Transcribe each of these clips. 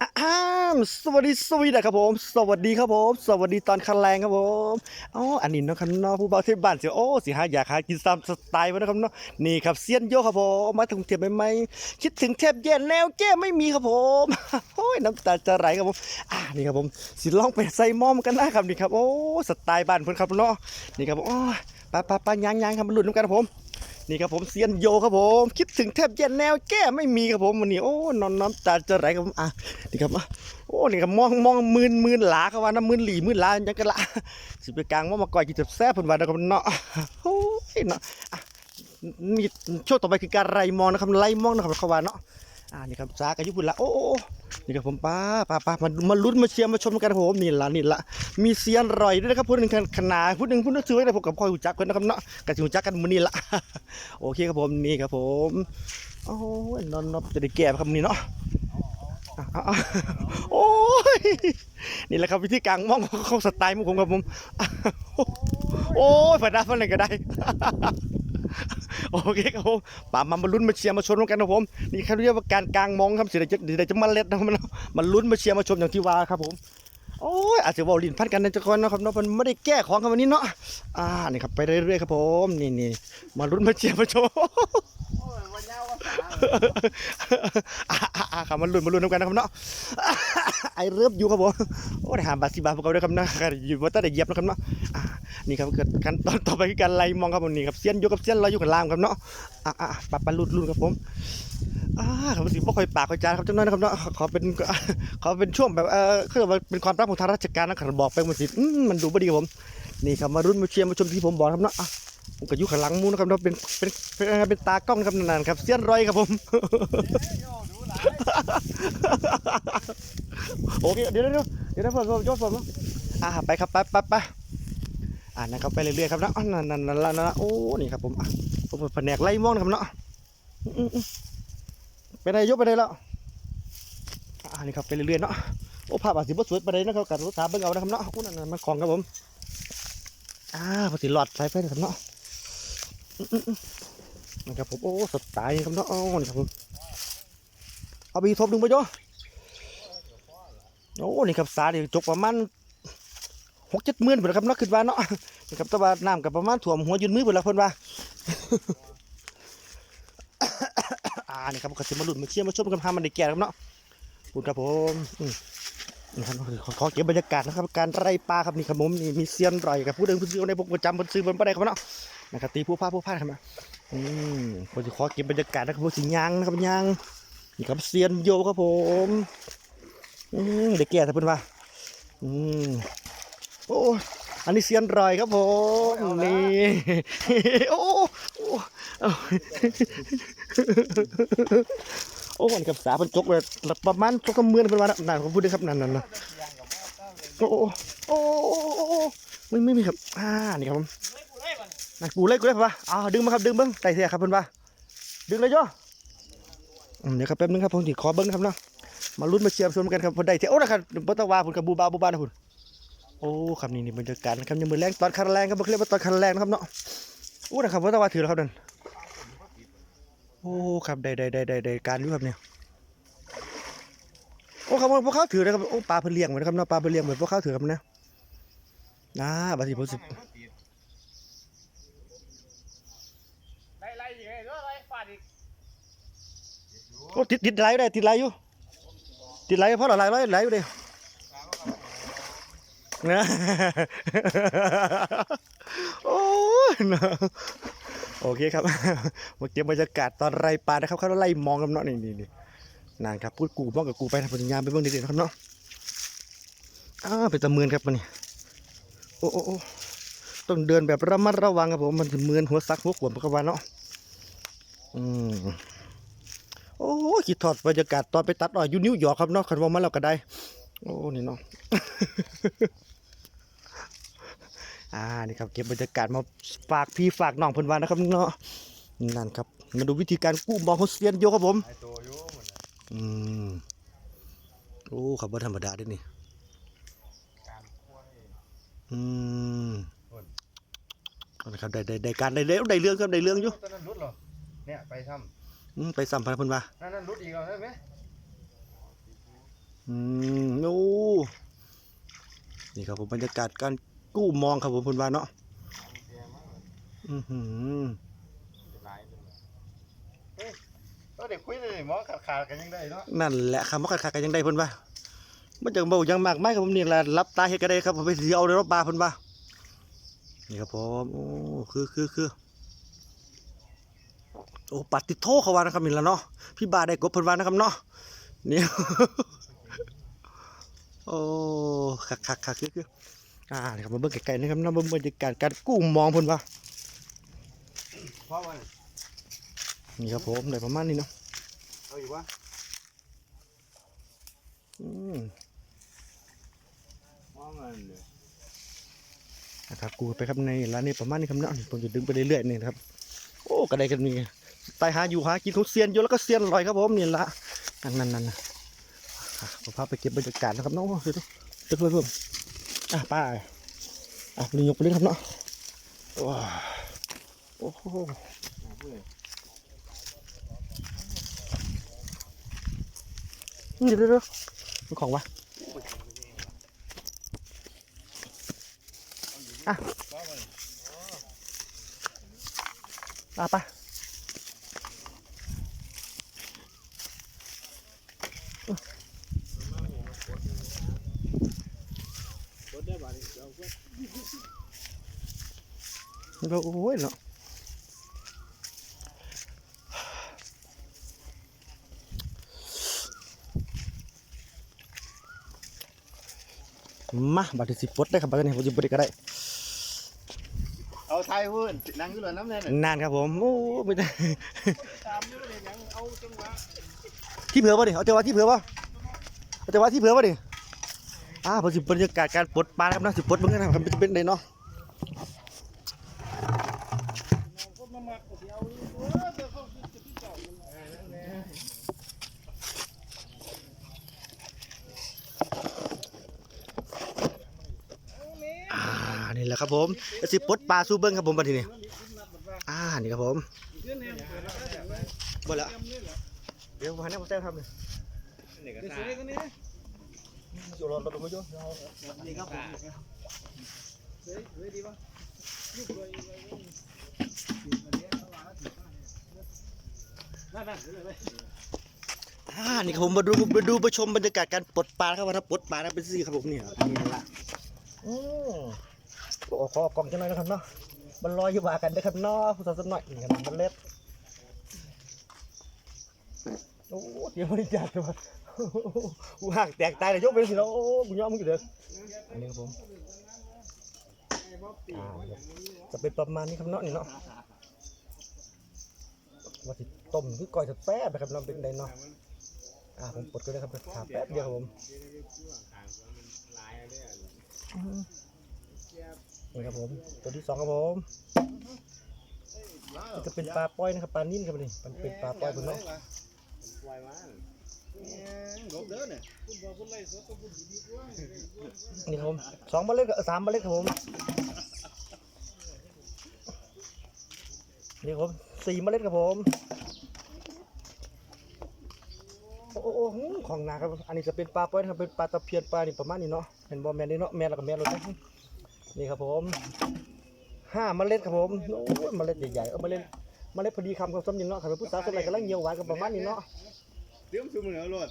อ้ามสวัสดีสวีนะครับผม สวัสดีครับผม สวัสดีตอนคันแรงครับผมอ๋ออันนี้เนาะครับเนาะผู้บ่าวที่บ้านเสียโอ้สิหาอยากหากินตามสไตล์วะนะครับเนาะนี่ครับเซียนโยครับผมมาถึงเทียบไหมๆคิดถึงเทพเย็นแนวแก้ไม่มีครับผมโอ้ยน้ำตาจะไหลครับผมอ่านี่ครับผมสิลองไปใส่หม้อมกันนะครับนี่ครับโอ้สไตล์บ้านเพิ่อนครับเนาะนี่ครับผมโอ้ยไปไปไปยางยางครับมาลุ้นกันครับผม นี่ครับผมเซียนโยครับผม คิดถึงแทบเย็นแนวแก้ไม่มีครับผมวันนี้โอ้นอนน้ำตาจะไหลครับผมอะนี่ครับอะโอ้นี่ครับมองมองมืนมืนหลาครับว่าน้ำมืนหลีมืนหลาจังกันละสิไปกลางว่ามาก่อยกินแซ่บเพิ่นว่านะครับเนาะโอ้ยเนาะอะนี่ช่วงต่อไปคือการไล่มองนะครับไล่มองนะครับเขาว่าเนาะ อ่านี่ครับซากอายุพุ่นละโอ้โนี่ครับผมป้าป้าป้ามามาลุ้นมาเชียร์มาชมกันครับผมนี่ละนี่ละมีเซียนร่อยด้วยนะครับพูดหนึ่งขนาดพูดหนึ่งพูดหนึ่งซื้อไว้เลยผมกับพ่อหูจักเพิ่นนะครับเนาะกับหูจักกันมือนี้ละโอเคครับผมนี่ครับผมโอ้ยนอนนอนจะได้แก่ครับนี่เนาะอะอะอะโอ้ยนี่แหละครับวิธีการมองของสไตล์มุกผมครับผมโอ้ยฝันได้ฝันอะไรก็ได้ โอเคครับผมป่ามามาลุ้นมาเชียร์มาชมกันนะผมนี่เขาเรียกว่าการกลางมองครับเสียดายจะเดี๋ยวจะมาเล็ดนะมันมันลุ้นมาเชียร์มาชมอย่างที่ว่าครับผมโอ้ยอาจจะว่าลินพันกันในจักรนะครับเนาะมันไม่ได้แก้ของกันวันนี้เนาะอ่านี่ครับไปเรื่อยๆครับผมนี่นี่มาลุ้นมาเชียร์มาชม อะอะอะครับมันลุ้นมาลุ้นกันนะครับเนาะไอเริ่มอยู่ครับผมโอ้ได้หาบาสิบาพวกเขาด้วยครับนะอยู่ว่าตั้งแต่เยียบนะครับเนาะนี่ครับเกิดขั้นตอนต่อไปคือการไล่มองครับผมนี่ครับเสี้ยนยู่กับเสี้ยนเราอยู่กับล่างครับเนาะอะอะปรับปรุดรุ่นครับผมอ่าครับสิบ่ค่อยปากค่อยจานครับจังน้อยนะครับเนาะขอเป็นขอเป็นช่วงแบบเออคือว่าเป็นความรักของทางราชการนะครับบอกไปมันสิมันดูบ่ดีครับผมนี่ครับมารุ่นมาเชียร์มาชมที่ผมบอกครับเนาะอะ ผมก็อยู่ข้างหลังมูนะครับเนาะเป็นเป็นเป็นเป็นตากล้องนะครับนานๆครับ เสี้ยนรอยครับผมโอเคเดี๋ยวเดี๋ยวเดี๋ยวเดี๋ยวผมผมยกผมอ่าไปครับไปไปไปอ่านะครับไปเรื่อยๆครับนะนั่นนั่นนั่นนั่นโอ้นี่ครับผมอะผมเป็นแผนกไล่ม่วงนะครับเนาะอืมอืมอืมไปไหนยกไปไหนแล้วอ่านี่ครับไปเรื่อยๆเนาะโอ้ภาพอาจสิบ่สวยไปไหนนะครับการรถถามเบิ่งเอานะครับเนาะโอ้นั่นนั่นมันของครับผมอ่าพอสิหลอดสายไฟนะครับเนาะ นะครับผมโอ้สดตายครับเนาะโอ้นี่ครับผมเอาบีทบดึงไปจ้ะโอ้นี่ครับสาเดี๋ยวจกประมาณหกเจ็ดหมื่นเพิ่นครับเนาะขึ้นว่าเนาะนี่ครับต่ว่าน้ำกับประมาณถ่วมหัวยืนมือเพิ่นละเพิ่นว่าอ่านี่ครับก็สิมาลุ้นมาเชี่ยมาชมกันพามันได้แก่ครับเนาะพูดครับผมนี่ครับขอเก็บบรรยากาศนะครับ การไร่ปลาครับนี่ครับผมนี่มีเซียนไร่กับผู้เดินผู้ซื้อในพวกประจำผู้ซื้อเพิ่นบ่ได้ครับเนาะ นะครับตีผู้พาผู้พาครับนะอืมผมสิขอเก็บบรรยากาศนะครับผมสิยางนะครับยางนี่ครับเซียนโยครับผมอืมเด็กแก่แต่เพิ่นว่าอืมโอ้อันนี้เซียนรอยครับผมนี่โอ้โอ้เอาโอ้อันนกับสาเพิ่นจกเลยประมาณจกกำเมือนเพิ่นว่านั่นผมพูดได้ครับนั่นนั่นนั่นโอ้โอ้โอ้โอ้โอ้ไม่ไม่มีครับอ่านี่ครับผม นั่นปูเล็กกูเลยเพิ่นว่าอ้าดึงมาครับดึงเบิ้งไต่เสียครับเพิ่อนว่าดึงเลยจ้ะอืมเดี๋ยวครับแป๊บนึงครับผมสิขอเบิ้งครับเนาะมาลุ้นมาเชียร์ชมกันครับพอได้เทียโอ้นะครับบัตวาพุ่นกับบูบาบูบานะพุ่นโอ้ครับนี่นี่บรรยากาศนะครับยังมือแรงตอนคันแรงครับเขาเรียกว่าตอนคันแรงนะครับเนาะโอ้นะครับบัตวาถือแล้วครับนั่นโอ้ครับได้ได้ได้ได้ได้การอยู่ครับเนี่ยโอ้ครับพวกเขาถือนะครับโอ้ปลาเพิ่นเลี้ยงเหมือนครับเนาะปลาเพิ่นเลี้ยงเหมือนพวกเขาถือครับนะนะบัดนี้ผมสิได้ไล่ยังไงเด้อไล่ฟาดอีก โอ้ติดติดไหลอยู่ได้ติดไหลอยู่ติดไหลเพราะอะไรไหลไหลอยู่เด้นะโอ้ยนะโอเคครับมาเก็บบรรยากาศตอนไรปลานะครับเขาไล่มองกันเนาะนี่นี่นี่นานครับพูดกูมองกับกูไปทำปัญญาไปเบ้างนิดๆนะครับเนาะอ้าวเป็นตะเมือนครับมันนี่โอ้โอ้โอ้ต้องเดินแบบระมัดระวังครับผมมันจะเมือนหัวซักหัวขวมประวันเนาะอืม โอ้ยคิดถอดบรรยากาศตอนไปตัดอ้อยอยู่นิวยอร์กครับเนาะคันว่ามาแล้วก็ได้ โอ้นี่เนาะอ่านี่ครับเก็บบรรยากาศมาฝากพี่ฝากน้องเพิ่นว่านะครับเนาะนั่นครับมาดูวิธีการกู้มองเขาเซียนโยครับผมอืมโอ้ครับว่าธรรมดาด้วยนี่นี่อืมเอาละครับได้ได้ได้การได้เรื่องได้เรื่องครับได้เรื่องอยู่ตอนนั้นรุดเหรอเนี่ยไปทำ อืมไปสัมพันธ์เพิ่นว่าำนั่นนั่นรุดอีกแล้วใช่ไหมอืมโอ้นี่ครับผมบรรยากาศการกู้มองครับผมคุณวานเนาะอือหือก็เด็กคุยเลยหมอขาดขาดกันยังได้เนาะนั่นแหละคำว่าขาดๆกันยังได้เพิ่นว่ามันจะเบายังมากไม่ครับผมนี่แหละรับตาเฮ็ดก็ได้ครับผมไปสิเอาในรถบาเพิ่นว่านี่ครับผมโอ้คือคือคือ โอ้ปัดติดโทเขาว่านะครับนี่ละเนาะพี่บาได้กบเพิ่นว่านะครับเนาะนี่โอ้คักคักคักคือคืออ่านี่ครับมาเบิ่งไกลๆนะครับเนาะเบิ่งบรรยากาศการกู้มองเพิ่นว่าเพราะมันนี่ครับผมได้ประมาณนี้เนาะเอาอยู่วะอืมเพราะมันเนี่ยนะครับกูไปครับในร้านนี้ประมาณนี้ครับเนาะผมจะดึงไปเรื่อยๆนี่นะครับ โอ้กระไดกันมี ตายหาอยู่หากินของเซียนอยู่แล้วก็เซียนอร่อยครับผมนี่ละนั่นนั่นนั่นนะอะผมพาไปเก็บบรรยากาศนะครับน้องเดี๋ยวเดี๋ยเพิ่มเพิ่มอะป้าอะลิงยกไปเลยครับเนาะว้าวโอ้โหนี่เดี๋ยวเดี๋ยวมันของวะอะป้าป้า รถได้บ่เนี่ยเอาเพื่อน เราโอ้ยเนาะมาบัตรสิบปลดได้ครับบัตรนี้ผมจะปลดก็ได้เอาไทยพูดนั่งอยู่หลังน้ำแน่นนานครับผมโอ้ไม่ได้ตามอยู่เลยยังเอาจังหวะที่เผื่อป่ะดิเอาแต่ว่าที่เผื่อป่ะเอาแต่ว่าที่เผื่อป่ะดิอ่าผมสิบรรยากาศการปลดปลานะครับนะสิปลดมันก็ทำเป็นจะเป็นไงเนาะ ก็มามักเดียวเดี๋ยวเขาจะพี่เจ้ามัน อ่า นะครับผมแล้วสิปดปลาสู้เบิ้งครับผมบัดทีนี้อ่านี่ครับผมหมดแล้วเดี๋ยววันนี้ผมแจ้งทำเลยเด็กก็ตายกันนี่อยู่รอรถดูอยู่ดีครับผมเฮ้ยเฮ้ยดีป่ะยุบเลยนั่นนั่นเลยอ่านี่ครับผมมาดูมาดูมาชมบรรยากาศการปลดปลาครับว่าถ้าปลดปลาแล้วเป็นสิครับผมเนี่ยนี่ละอืม โอ้ขอกล่องจังหน่อยนะครับเนาะมันลอยอยู่ว่ากันได้ครับเนาะผู้สาวสักหน่อยนี่ครับมันเล็ดโอ้เดี๋ยวบริจาคเลยว่ะกูห่างแตกตายเลยยกไปสิแล้วโอ้กูยอมมึงอยู่เด้ออันนี้ครับผมจะเป็นประมาณนี้ครับเนาะนี่เนาะว่าสิต้มหรือก้อยจะแป๊บนะครับเราเป็นไดเนาะอ่าผมปลดก็ได้ครับถาแป๊บเดียวครับผม นี่ครับผมตัวที่สองครับผมนี่ก็เป็นปลาป้อยนะครับปลานิ่นครับนี่มันเป็นปลาป้อยบนเนาะปล่อยมันนี่ครับผมสองเมล็ดกับสามเมล็ดครับผมนี่ครับผมสี่เมล็ดครับผมโอ้โหของหนาครับ อันนี้จะเป็นปลาป้อยนะครับเป็นปลาตะเพียนปลานี่ประมาณนี้เนาะเห็นบอแมนนี่เนาะแมนแล้วก็แมนเราได้ นี่ครับผมห้าเมล็ดครับผมโอ้ยเมล็ดใหญ่ๆเออเมล็ดเมล็ดพอดีคำครับสมยินเนาะครับเป็นผู้สาวคนไหนกำลังเหี่ยวหวานกับประมาณนี้เนาะเดี๋ยวซุ่มเหนือรถ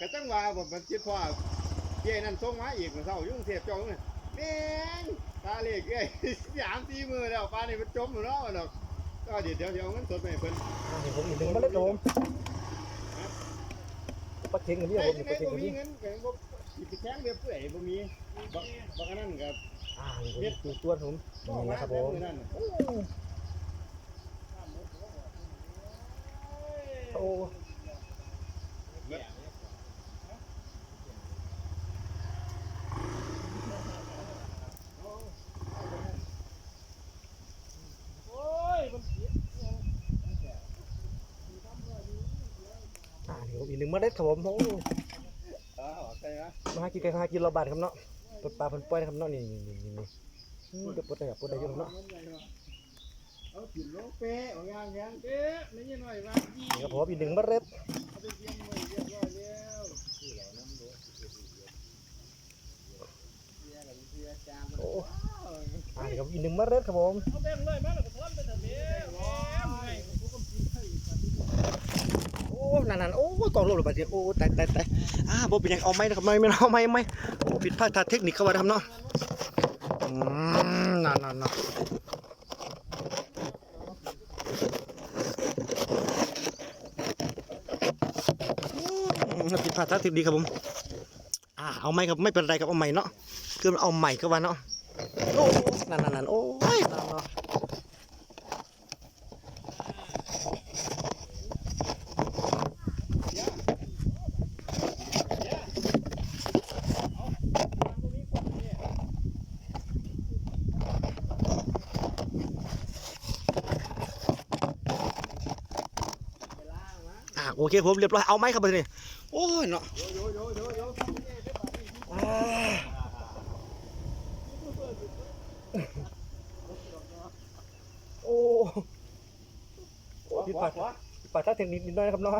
กระจังว่าผมมันคิดว่าเย้นั่นส่งมาอีกมันเศร้ายุ่งเสียบจองเนี่ยแม่งตาเล็กเอ้ยสามสี่มือแล้วปลานี่มันจมอยู่เนาะมันดอกก็เดี๋ยวเดี๋ยวเดี๋ยวเงินสดไปเพิ่นอ่านี่ผมอีกหนึ่งเมล็ดครับผมปลาเค็งกับพี่ครับเฮ้ผยมนี่ยังปไงลาเค็งบ่กับมีพี่เงินแกบ่สิ ไปแข้งเรียบเปื่อยบ่มีบักบักอันนั้นกับอ่านี่ผมดูตัวผมนี่นะครับผมโอ้อ่านี่ผมอีกหนึ่งเมล็ดครับผมโอ้อ๋อใช่ไห มาหากินกันหากินเราบาทครับเนาะปลดปลาเพิ่นปล่อยนะครับเนาะนี่นี่นี่นี่นี่อืมเดี๋ยวปลดได้ครับปลดได้เยอะครับเนาะเอาถิ่นลงเป๊ะเอาย่างย่างเป๊ะไม่ยังหน่อยว่ายี่นี่ครับผมอีกหนึ่งเมล็ดเอาไปเตรียมไว้เรียบร้อยแล้วที่เราน้ำรถเสียกับเสียจามโอ้อ่านี่ครับอีกหนึ่งเมล็ดครับผมเอาแบ่งเลยมาแล้วก็ทอนไปเถอะแม่แม่ไงกูก็กินให้อีกครับ โอ้นั่นๆโอ้กองโลดลงไปทีโอ้ตายตายตายอ่าบ่เป็นยังเอาไหมนะครับไม่ไม่เอาไม่ไม่โอ้ผิดพลาดทางเทคนิคเข้ามาทำเนาะนั่นนั่นนั่นผิดพลาดทางเทคนิคครับผมอ่าเอาไหมครับไม่เป็นไรครับเอาใหม่เนาะคือมันเอาใหม่เข้ามาเนาะโอ้นั่นนั่นนั่นโอ้ยนั่นเนาะ ไปล่างมา อ่า โอเคผมเรียบร้อยเอาไหมครับทีนี้โอ้ยเนาะโยโยโยโยอ่าโอ้โอ้ผิดพลาดผิดพลาดทางเทคนิคนิดหน่อยนะครับเนาะ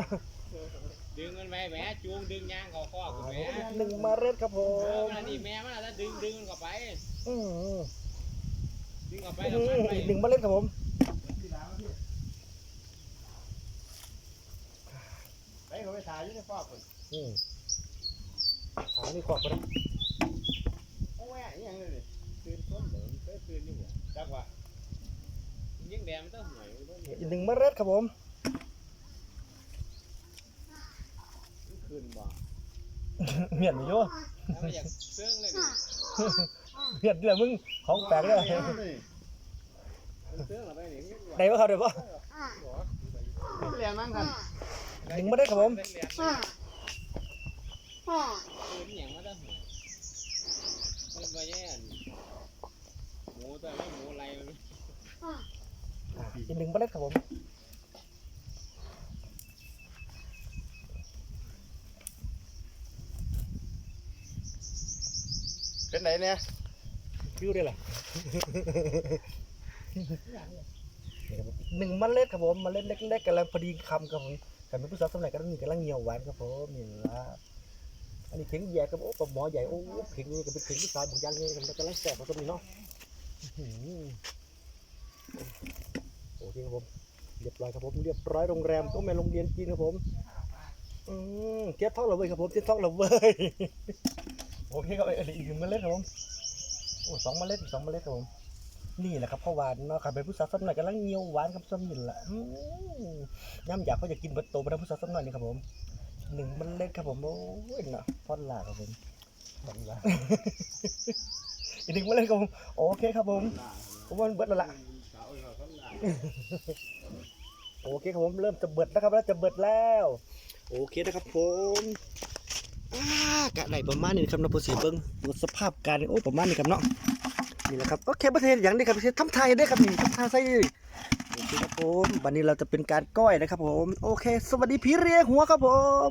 ดึงมันไปแม่จูงดึงยางเขาคอกูแม่หนึ่งเมาเร็ดครับผเออมมันนี่แม่มันแล้วดึงดึงมันเข้าไปอืมดึงเข้าไปอืแล้วมันมไปอีกหนึ่งเมาเร็ดครับผม ไปเขาไปถ่าย อยู่ในฟอกคนอืมถามนี่ขอบไปนะโอ้ยยังเลยนี่ตื่นต้นเหมือนเคยตื่นอยู่บ่จักว่ายิงแดงมันต้องหน่อยมันต้องหน่อยอีกหนึ่งเมาเร็ดครับผมขึ้นบ่เมียนไปโย่แล้วมันอยากเสื่องเลยดิเมียนเรื่องมึงของแปลกเลยเสื้อเราไปนี่ได้ปะครับได้ปะเรียนมั้งท่านหนึ่งเมาเร็ดครับผมเล่นเรียนมันปืนอย่างมัน ต้องหน่อยมันไปแย่นหมูตัวไม่หมูอะไรมันอ่าอีกหนึ่งเมาเร็ดครับผมเป็นไหนเนี่ยคิวได้เหรอหนึ่งเมล็ดครับผมเมล็ดเล็กๆกำลังพอดีคำครับผม แต่เป็นผู้สาวสมัยก็ต้องมีกำลังเหี่ยวหวานครับผมนี่ละอันนี้เข็งใหญ่ครับโอ้ปลาหมอใหญ่โอ้เข็งนี่ก็เป็นเข็งที่สายบุกยางนี่ครับกำลังแสบผสมนี่เนาะอื้อหือโอเคครับผมเรียบร้อยครับผมเรียบร้อยโรงแรมต้องแม่โรงเรียนจีนครับผมอืมเทียบท้องเราเว้ยครับผมเทียบท้องเราเว้ยโอเคครับอันนี้อีกหนึ่งเมล็ดครับผมโอ้สองเมล็ดสองเมล็ดครับผม นี่แหละครับข้าวหวานเนาะครับเป็นผู้สาวสักหน่อยกำลังเงียวหวานครับส้มนี่แหละอืมย่ำอยากเขาจะกินเบัตโตมาได้ผู้สาวสักหน่อยนี่ครับผมหนึ่งมันเล็กครับผมโอ้ยเนาะพอดลาครับผมพอดลาอีกหนึ่งมันเล็กครับผมโอเคครับผมผมว่ามันเบิดแล้วล่ะโอเคครับผมเริ่มจะเบิดแล้วครับแล้วจะเบิดแล้ว โอเคนะครับผมอ่ากะไหนประมาณนี้ครับเนาะผู้สีเบิ้งดูสภาพการโอ้ประมาณนี้ครับเนาะ นี่แหละครับโอเคประเทศอย่างนี้ครับประเทศทำไทยได้ครับนี่ทำไทยใส่โอเคครับผมวันนี้เราจะเป็นการก้อยนะครับผม โอเค สวัสดีพี่เรียหัวครับผม